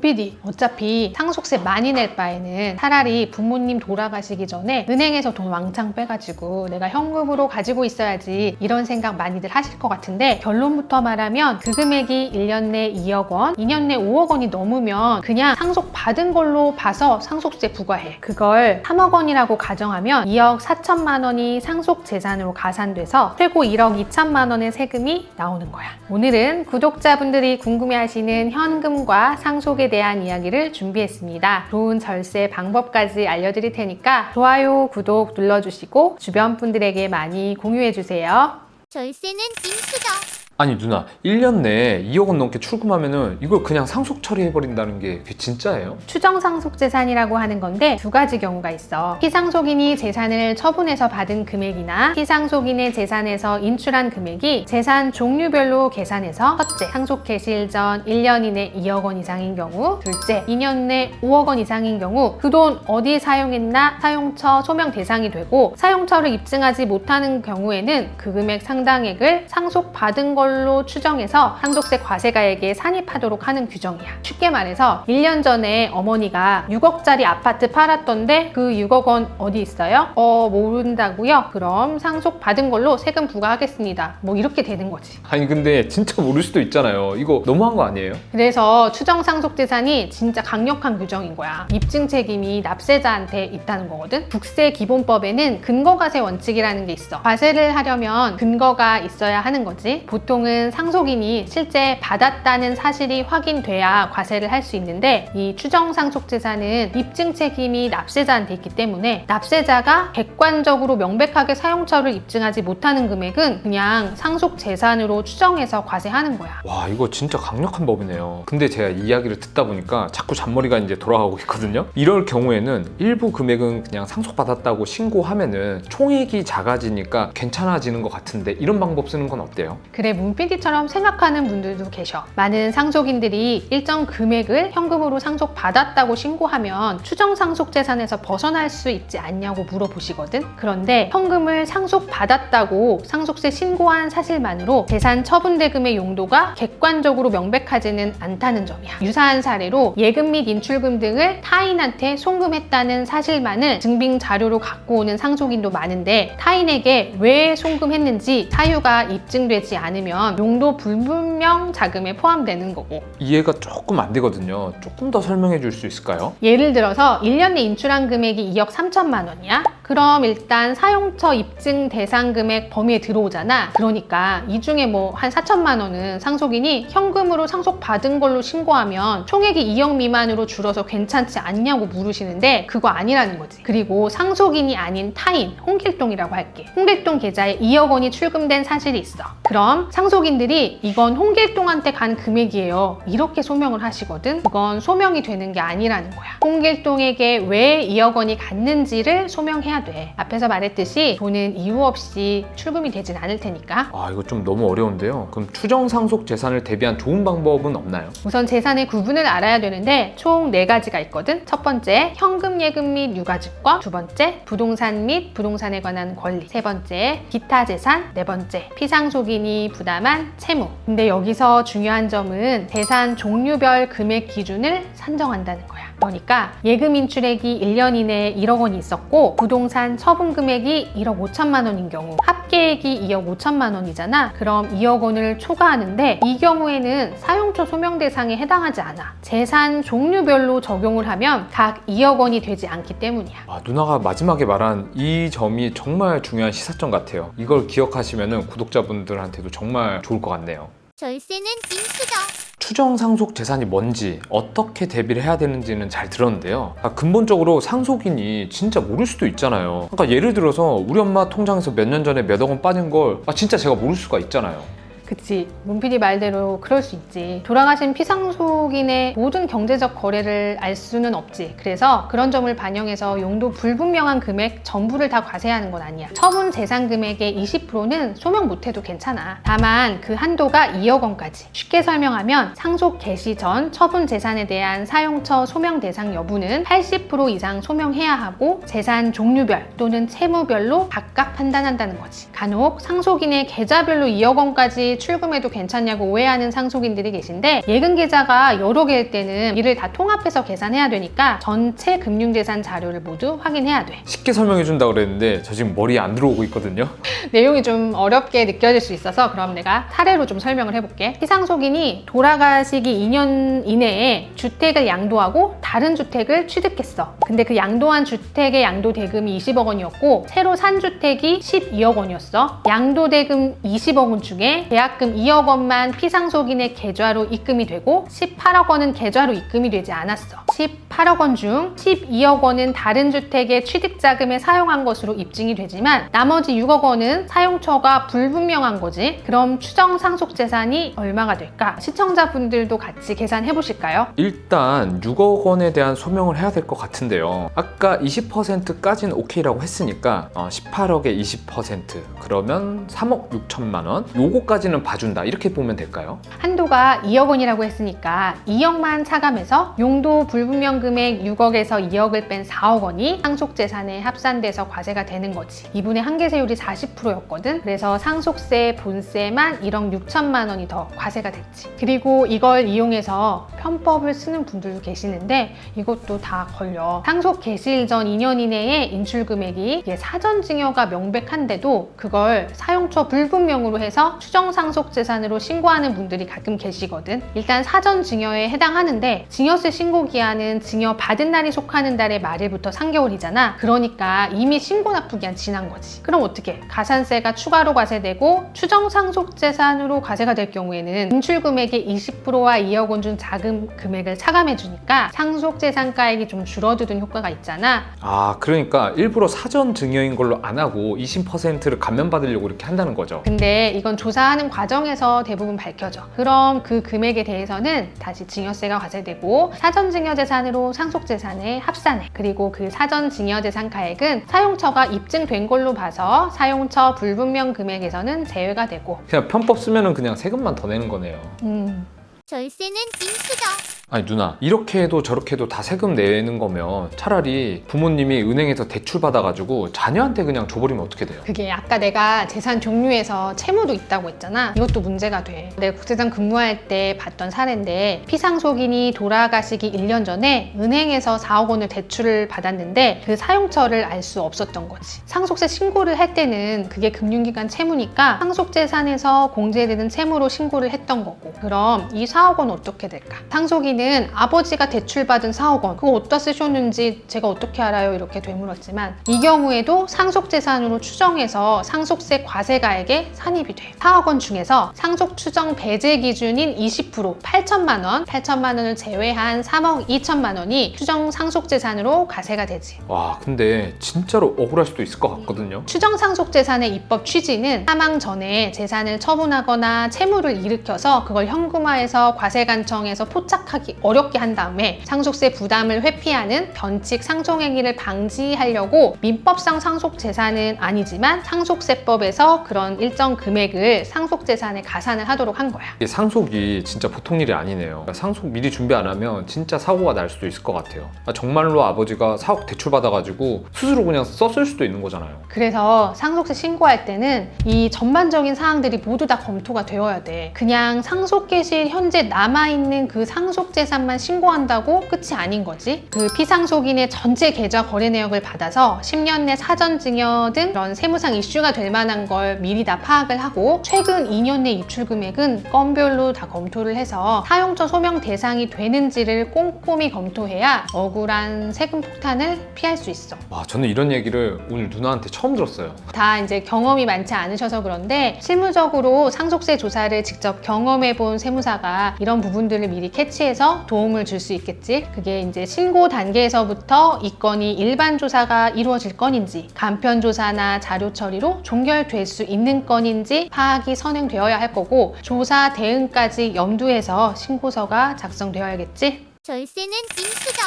문PD 어차피 상속세 많이 낼 바에는 차라리 부모님 돌아가시기 전에 은행에서 돈 왕창 빼가지고 내가 현금으로 가지고 있어야지 이런 생각 많이들 하실 것 같은데 결론부터 말하면 그 금액이 1년 내 2억 원, 2년 내 5억 원이 넘으면 그냥 상속 받은 걸로 봐서 상속세 부과해. 그걸 3억 원이라고 가정하면 2억 4천만 원이 상속 재산으로 가산돼서 최고 1억 2천만 원의 세금이 나오는 거야. 오늘은 구독자분들이 궁금해하시는 현금과 상속에 대한 이야기를 준비했습니다. 좋은 절세 방법까지 알려드릴 테니까 좋아요, 구독 눌러주시고 주변 분들에게 많이 공유해주세요. 절세는 인수죠. 아니 누나 1년 내에 2억 원 넘게 출금하면은 이걸 그냥 상속 처리해버린다는 게 그게 진짜예요? 추정 상속 재산이라고 하는 건데 두 가지 경우가 있어. 피상속인이 재산을 처분해서 받은 금액이나 피상속인의 재산에서 인출한 금액이 재산 종류별로 계산해서 첫째, 상속 개시일 전 1년 이내 2억 원 이상인 경우 둘째, 2년 내 5억 원 이상인 경우 그 돈 어디 사용했나 사용처 소명 대상이 되고 사용처를 입증하지 못하는 경우에는 그 금액 상당액을 상속 받은 걸로 추정해서 상속세 과세가에게 산입하도록 하는 규정이야. 쉽게 말해서 1년 전에 어머니가 6억짜리 아파트 팔았던데 그 6억 원 어디 있어요? 어, 모른다고요? 그럼 상속 받은 걸로 세금 부과하겠습니다. 뭐 이렇게 되는 거지. 아니 근데 진짜 모를 수도 있잖아요 이거 너무한 거 아니에요? 그래서 추정 상속 재산이 진짜 강력한 규정인 거야. 입증 책임이 납세자한테 있다는 거거든. 국세 기본법에는 근거과세 원칙이라는 게 있어. 과세를 하려면 근거가 있어야 하는 거지. 보통 은 상속인이 실제 받았다는 사실이 확인돼야 과세를 할 수 있는데 이 추정 상속 재산은 입증 책임이 납세자한테 있기 때문에 납세자가 객관적으로 명백하게 사용처를 입증하지 못하는 금액은 그냥 상속 재산으로 추정해서 과세하는 거야. 와 이거 진짜 강력한 법이네요 근데 제가 이 이야기를 듣다 보니까 자꾸 잔머리가 이제 돌아가고 있거든요 이럴 경우에는 일부 금액은 그냥 상속받았다고 신고하면은 총액이 작아지니까 괜찮아지는 것 같은데 이런 방법 쓰는 건 어때요? 그래 문PD처럼 생각하는 분들도 계셔. 많은 상속인들이 일정 금액을 현금으로 상속받았다고 신고하면 추정 상속 재산에서 벗어날 수 있지 않냐고 물어보시거든. 그런데 현금을 상속받았다고 상속세 신고한 사실만으로 재산 처분 대금의 용도가 객관적으로 명백하지는 않다는 점이야. 유사한 사례로 예금 및 인출금 등을 타인한테 송금했다는 사실만을 증빙 자료로 갖고 오는 상속인도 많은데 타인에게 왜 송금했는지 사유가 입증되지 않으면 용도 불분명 자금에 포함되는 거고 이해가 조금 안 되거든요 조금 더 설명해 줄 수 있을까요? 예를 들어서 1년 내 인출한 금액이 2억 3천만 원이야? 그럼 일단 사용처 입증 대상 금액 범위에 들어오잖아. 그러니까 이 중에 뭐 한 4천만 원은 상속인이 현금으로 상속받은 걸로 신고하면 총액이 2억 미만으로 줄어서 괜찮지 않냐고 물으시는데 그거 아니라는 거지. 그리고 상속인이 아닌 타인, 홍길동이라고 할게. 홍길동 계좌에 2억 원이 출금된 사실이 있어. 그럼 상속인들이 이건 홍길동한테 간 금액이에요. 이렇게 소명을 하시거든. 그건 소명이 되는 게 아니라는 거야. 홍길동에게 왜 2억 원이 갔는지를 소명해야 돼. 앞에서 말했듯이 돈은 이유 없이 출금이 되진 않을 테니까. 아 이거 좀 너무 어려운데요 그럼 추정 상속 재산을 대비한 좋은 방법은 없나요? 우선 재산의 구분을 알아야 되는데 총 네 가지가 있거든. 첫 번째, 현금 예금 및 유가증권. 두 번째, 부동산 및 부동산에 관한 권리. 세 번째, 기타 재산. 네 번째, 피상속인이 부담한 채무. 근데 여기서 중요한 점은 재산 종류별 금액 기준을 산정한다는 거야. 그러니까 예금 인출액이 1년 이내에 1억 원이 있었고 부동산 처분 금액이 1억 5천만 원인 경우 합계액이 2억 5천만 원이잖아. 그럼 2억 원을 초과하는데 이 경우에는 사용처 소명 대상에 해당하지 않아. 재산 종류별로 적용을 하면 각 2억 원이 되지 않기 때문이야. 아, 누나가 마지막에 말한 이 점이 정말 중요한 시사점 같아요. 이걸 기억하시면 구독자분들한테도 정말 좋을 것 같네요. 절세는 인수죠. 추정 상속 재산이 뭔지 어떻게 대비를 해야 되는지는 잘 들었는데요. 아, 근본적으로 상속인이 진짜 모를 수도 있잖아요. 그러니까 예를 들어서 우리 엄마 통장에서 몇 년 전에 몇억 원 빠진 걸 아, 진짜 제가 모를 수가 있잖아요. 그치. 문PD 말대로 그럴 수 있지. 돌아가신 피상속인의 모든 경제적 거래를 알 수는 없지. 그래서 그런 점을 반영해서 용도 불분명한 금액 전부를 다 과세하는 건 아니야. 처분 재산 금액의 20%는 소명 못해도 괜찮아. 다만 그 한도가 2억 원까지. 쉽게 설명하면 상속 개시 전 처분 재산에 대한 사용처 소명 대상 여부는 80% 이상 소명해야 하고 재산 종류별 또는 채무별로 각각 판단한다는 거지. 간혹 상속인의 계좌별로 2억 원까지 출금해도 괜찮냐고 오해하는 상속인들이 계신데 예금 계좌가 여러 개일 때는 이를 다 통합해서 계산해야 되니까 전체 금융재산 자료를 모두 확인해야 돼. 쉽게 설명해 준다 그랬는데 저 지금 머리에 안 들어오고 있거든요. 내용이 좀 어렵게 느껴질 수 있어서 그럼 내가 사례로 좀 설명을 해볼게. 피상속인이 돌아가시기 2년 이내에 주택을 양도하고 다른 주택을 취득했어. 근데 그 양도한 주택의 양도 대금이 20억 원이었고 새로 산 주택이 12억 원이었어. 양도 대금 20억 원 중에 계약금 2억 원만 피상속인의 계좌로 입금이 되고 18억 원은 계좌로 입금이 되지 않았어. 18억 원 중 12억 원은 다른 주택의 취득 자금에 사용한 것으로 입증이 되지만 나머지 6억 원은 사용처가 불분명한 거지. 그럼 추정 상속 재산이 얼마가 될까? 시청자분들도 같이 계산해 보실까요? 일단 6억 원에 대한 소명을 해야 될 것 같은데요. 아까 20%까지는 오케이라고 했으니까 어, 18억에 20% 그러면 3억 6천만 원. 요거까지는 봐준다 이렇게 보면 될까요? 한도가 2억 원이라고 했으니까 2억만 차감해서 용도 불분 명 금액 6억에서 2억을 뺀 4억 원이 상속 재산에 합산돼서 과세가 되는 거지. 이분의 한계세율이 40%였거든. 그래서 상속세, 본세만 1억 6천만 원이 더 과세가 됐지. 그리고 이걸 이용해서 편법을 쓰는 분들도 계시는데 이것도 다 걸려. 상속 개시일 전 2년 이내에 인출 금액이 사전 증여가 명백한데도 그걸 사용처 불분명으로 해서 추정 상속 재산으로 신고하는 분들이 가끔 계시거든. 일단 사전 증여에 해당하는데 증여세 신고 기한 은 증여 받은 날이 속하는 달의 말일부터 3개월이잖아. 그러니까 이미 신고 납부 기한 지난 거지. 그럼 어떻게? 가산세가 추가로 과세되고 추정 상속 재산으로 과세가 될 경우에는 인출 금액의 20%와 2억 원중 자금 금액을 차감해 주니까 상속 재산가액이 좀 줄어드는 효과가 있잖아. 아 그러니까 일부러 사전 증여인 걸로 안 하고 20%를 감면받으려고 이렇게 한다는 거죠. 근데 이건 조사하는 과정에서 대부분 밝혀져. 그럼 그 금액에 대해서는 다시 증여세가 과세되고 사전 증여 재산으로 상속 재산에 합산해. 그리고 그 사전 증여 재산 가액은 사용처가 입증된 걸로 봐서 사용처 불분명 금액에서는 제외가 되고. 그냥 편법 쓰면은 그냥 세금만 더 내는 거네요. 음. 절세는 빈수저. 아니 누나 이렇게 해도 저렇게 해도 다 세금 내는 거면 차라리 부모님이 은행에서 대출 받아가지고 자녀한테 그냥 줘버리면 어떻게 돼요? 그게 아까 내가 재산 종류에서 채무도 있다고 했잖아. 이것도 문제가 돼. 내가 국세청 근무할 때 봤던 사례인데 피상속인이 돌아가시기 1년 전에 은행에서 4억 원을 대출을 받았는데 그 사용처를 알 수 없었던 거지. 상속세 신고를 할 때는 그게 금융기관 채무니까 상속재산에서 공제되는 채무로 신고를 했던 거고. 그럼 이 4억 원 어떻게 될까? 상속인 은 아버지가 대출받은 4억 원 그거 어디다 쓰셨는지 제가 어떻게 알아요? 이렇게 되물었지만 이 경우에도 상속재산으로 추정해서 상속세 과세가액에 산입이 돼. 4억 원 중에서 상속 추정 배제 기준인 20% 8천만 원, 8천만 원을 제외한 3억 2천만 원이 추정 상속재산으로 과세가 되지. 와 근데 진짜로 억울할 수도 있을 것 같거든요. 추정 상속재산의 입법 취지는 사망 전에 재산을 처분하거나 채무를 일으켜서 그걸 현금화해서 과세관청에서 포착하기 어렵게 한 다음에 상속세 부담을 회피하는 변칙 상속 행위를 방지하려고 민법상 상속 재산은 아니지만 상속세법에서 그런 일정 금액을 상속 재산에 가산을 하도록 한 거야. 이게 상속이 진짜 보통 일이 아니네요. 그러니까 상속 미리 준비 안 하면 진짜 사고가 날 수도 있을 것 같아요. 아, 정말로 아버지가 사억 대출 받아가지고 스스로 그냥 썼을 수도 있는 거잖아요. 그래서 상속세 신고할 때는 이 전반적인 사항들이 모두 다 검토가 되어야 돼. 그냥 상속 개시일 현재 남아 있는 그 상속 재 산만 신고한다고 끝이 아닌 거지. 그 피상속인의 전체 계좌 거래 내역을 받아서 10년 내 사전 증여 등 그런 세무상 이슈가 될 만한 걸 미리 다 파악을 하고 최근 2년 내 입출 금액은 건별로 다 검토를 해서 사용처 소명 대상이 되는지를 꼼꼼히 검토해야 억울한 세금 폭탄을 피할 수 있어. 와 저는 이런 얘기를 오늘 누나한테 처음 들었어요. 다 이제 경험이 많지 않으셔서 그런데 실무적으로 상속세 조사를 직접 경험해 본 세무사가 이런 부분들을 미리 캐치해서 도움을 줄 수 있겠지. 그게 이제 신고 단계에서부터 이 건이 일반 조사가 이루어질 건인지 간편 조사나 자료 처리로 종결될 수 있는 건인지 파악이 선행되어야 할 거고 조사 대응까지 염두해서 신고서가 작성되어야겠지. 절세는 빈수저.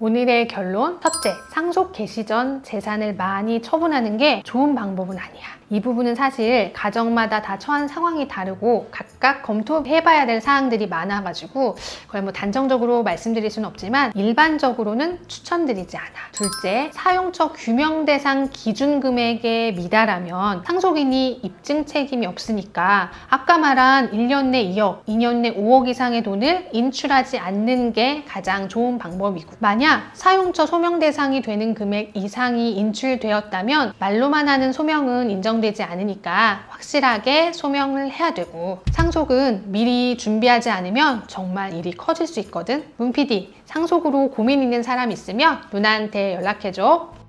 오늘의 결론 첫째, 상속 개시 전 재산을 많이 처분하는 게 좋은 방법은 아니야. 이 부분은 사실 가정마다 다 처한 상황이 다르고 각각 검토해봐야 될 사항들이 많아가지고 그걸 뭐 단정적으로 말씀드릴 수는 없지만 일반적으로는 추천드리지 않아. 둘째, 사용처 규명 대상 기준 금액에 미달하면 상속인이 입증 책임이 없으니까 아까 말한 1년 내 2억, 2년 내 5억 이상의 돈을 인출하지 않는 게 가장 좋은 방법이고 만약 사용처 소명 대상이 되는 금액 이상이 인출되었다면 말로만 하는 소명은 인정 되지 않으니까 확실하게 소명을 해야 되고 상속은 미리 준비하지 않으면 정말 일이 커질 수 있거든. 문 PD, 상속으로 고민 있는 사람 있으면 누나한테 연락해줘.